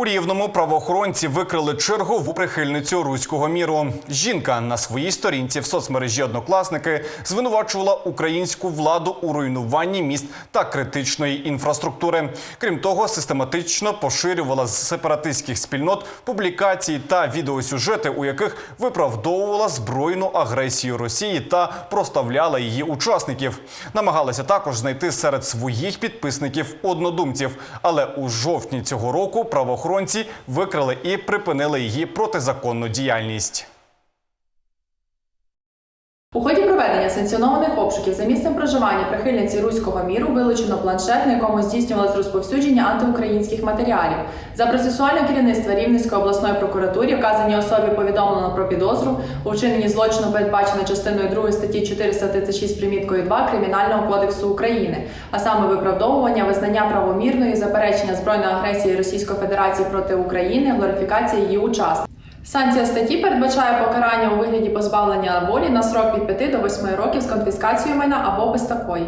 У рівному правоохоронці викрили чергову прихильницю руського міру. Жінка на своїй сторінці в соцмережі однокласники звинувачувала українську владу у руйнуванні міст та критичної інфраструктури. Крім того, систематично поширювала з сепаратистських спільнот публікації та відеосюжети, у яких виправдовувала збройну агресію Росії та проставляла її учасників. Намагалася також знайти серед своїх підписників однодумців, але у жовтні цього року правоохоронці викрили і припинили її протизаконну діяльність. У ході проведення санкціонованих обшуків за місцем проживання прихильниці руського міру вилучено планшет, на якому здійснювалось розповсюдження антиукраїнських матеріалів. За процесуальне керівництво Рівненської обласної прокуратури вказаній особі повідомлено про підозру у вчиненні злочину, передбачено частиною 2 статті 436 приміткою 2 Кримінального кодексу України, а саме виправдовування, визнання правомірної, заперечення збройної агресії Російської Федерації проти України, глорифікація її учасників. Санкція статті передбачає покарання у вигляді позбавлення волі на срок від 5 до 8 років з конфіскацією майна або без такої.